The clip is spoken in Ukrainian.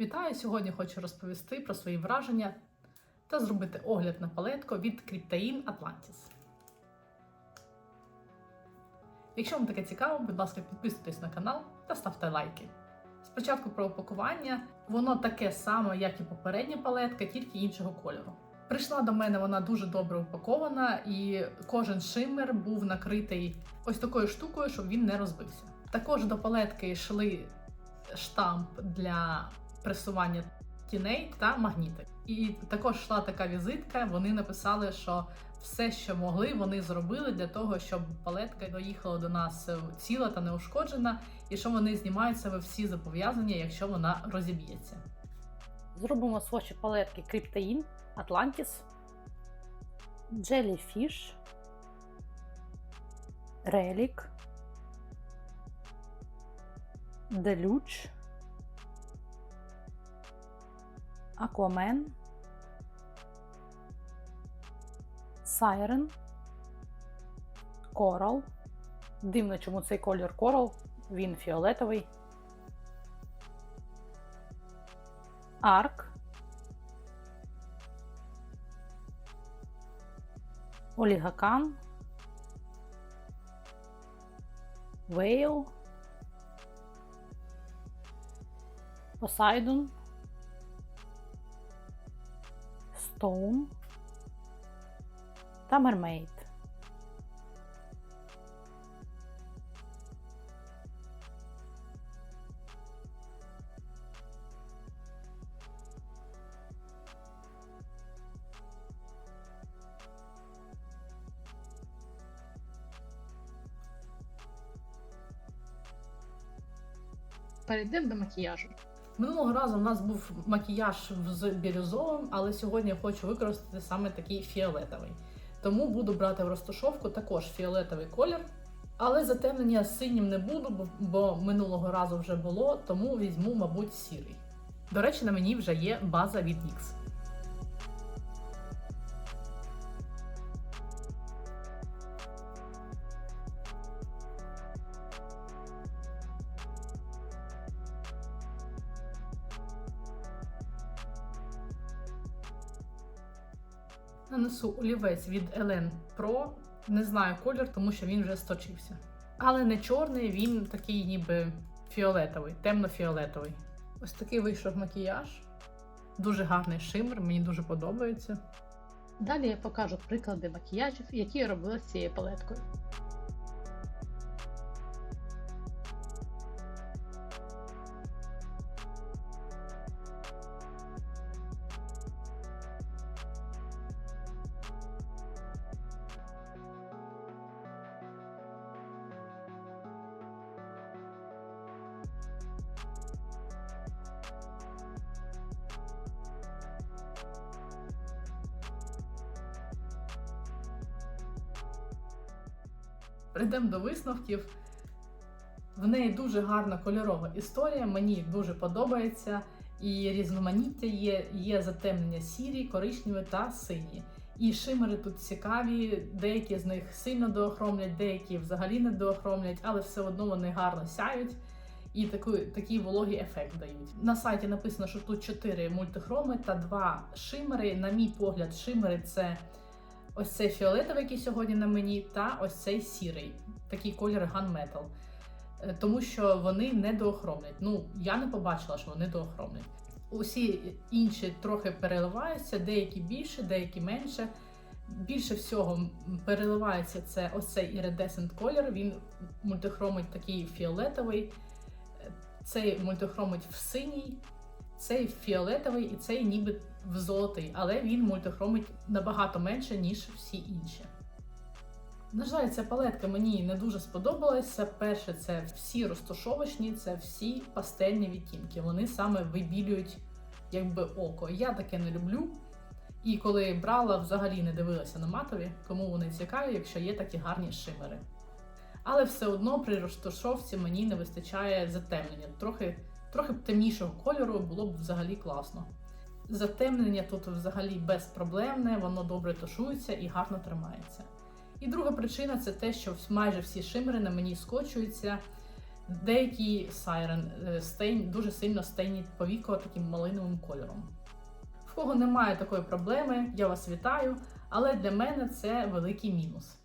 Вітаю! Сьогодні хочу розповісти про свої враження та зробити огляд на палетку від Cryptain Atlantis. Якщо вам таке цікаво, будь ласка, підписуйтесь на канал та ставте лайки. Спочатку про упакування. Воно таке саме, як і попередня палетка, тільки іншого кольору. Прийшла до мене вона дуже добре упакована, і кожен шиммер був накритий ось такою штукою, щоб він не розбився. Також до палетки йшли штамп для пресування тіней та магніти. І також йшла така візитка. Вони написали, що все, що могли, вони зробили для того, щоб палетка доїхала до нас ціла та неушкоджена, і що вони знімають себе всі зобов'язання, якщо вона розіб'ється. Зробимо свочі палетки Cryptain, Atlantis, Jellyfish, Relic, Deluge, Aquaman, Siren, Coral. Дивно, чому цей колір Coral, він фіолетовий. Арк. Олігакан. Вейл. Посайдон. Tom, Summer Made. Para dentro da maquiagem. Минулого разу в нас був макіяж з бірюзовим, але сьогодні я хочу використати саме такий фіолетовий. Тому буду брати в розташовку також фіолетовий колір. Але затемнення синім не буду, бо, бо минулого разу вже було, тому візьму, мабуть, сірий. До речі, на мені вже є база від NYX. Нанесу олівець від Елен Pro. Не знаю колір, тому що він вже сточився. Але не чорний, він такий ніби фіолетовий, темно-фіолетовий. Ось такий вийшов макіяж. Дуже гарний шимр, мені дуже подобається. Далі я покажу приклади макіяжів, які я робила з цією палеткою. Прийдемо до висновків. В неї дуже гарна кольорова історія, мені дуже подобається. І різноманіття є, є затемнення сірі, коричневі та сині. І шимери тут цікаві, деякі з них сильно доохромлять, деякі взагалі не доохромлять, але все одно вони гарно сяють і таку, такий вологий ефект дають. На сайті написано, що тут 4 мультихроми та 2 шимери. На мій погляд, шимери це ось цей фіолетовий, який сьогодні на мені, та ось цей сірий, такий колір gunmetal. Е, Тому що вони не доохромлять. Ну, я не побачила, що вони доохромлять. Усі інші трохи переливаються, деякі більше, деякі менше. Більше всього переливається це ось цей iridescent колір. Він мультихромить такий фіолетовий, Е, цей мультихромить в синій, цей фіолетовий і цей ніби в золотий, але він мультихромить набагато менше, ніж всі інші. На жаль, ця палетка мені не дуже сподобалася. Перше, це всі розташовочні, це всі пастельні відтінки. Вони саме вибілюють якби око. Я таке не люблю. І коли брала, взагалі не дивилася на матові, кому вони цікаві, якщо є такі гарні шимери. Але все одно при розташовці мені не вистачає затемнення. Трохи, трохи б темнішого кольору було б взагалі класно. Затемнення тут взагалі безпроблемне, воно добре тушується і гарно тримається. І друга причина це те, що майже всі шимери на мені скочуються. Деякі сайрен е, стейн, дуже сильно стейнять повіко таким малиновим кольором. В кого немає такої проблеми, я вас вітаю, але для мене це великий мінус.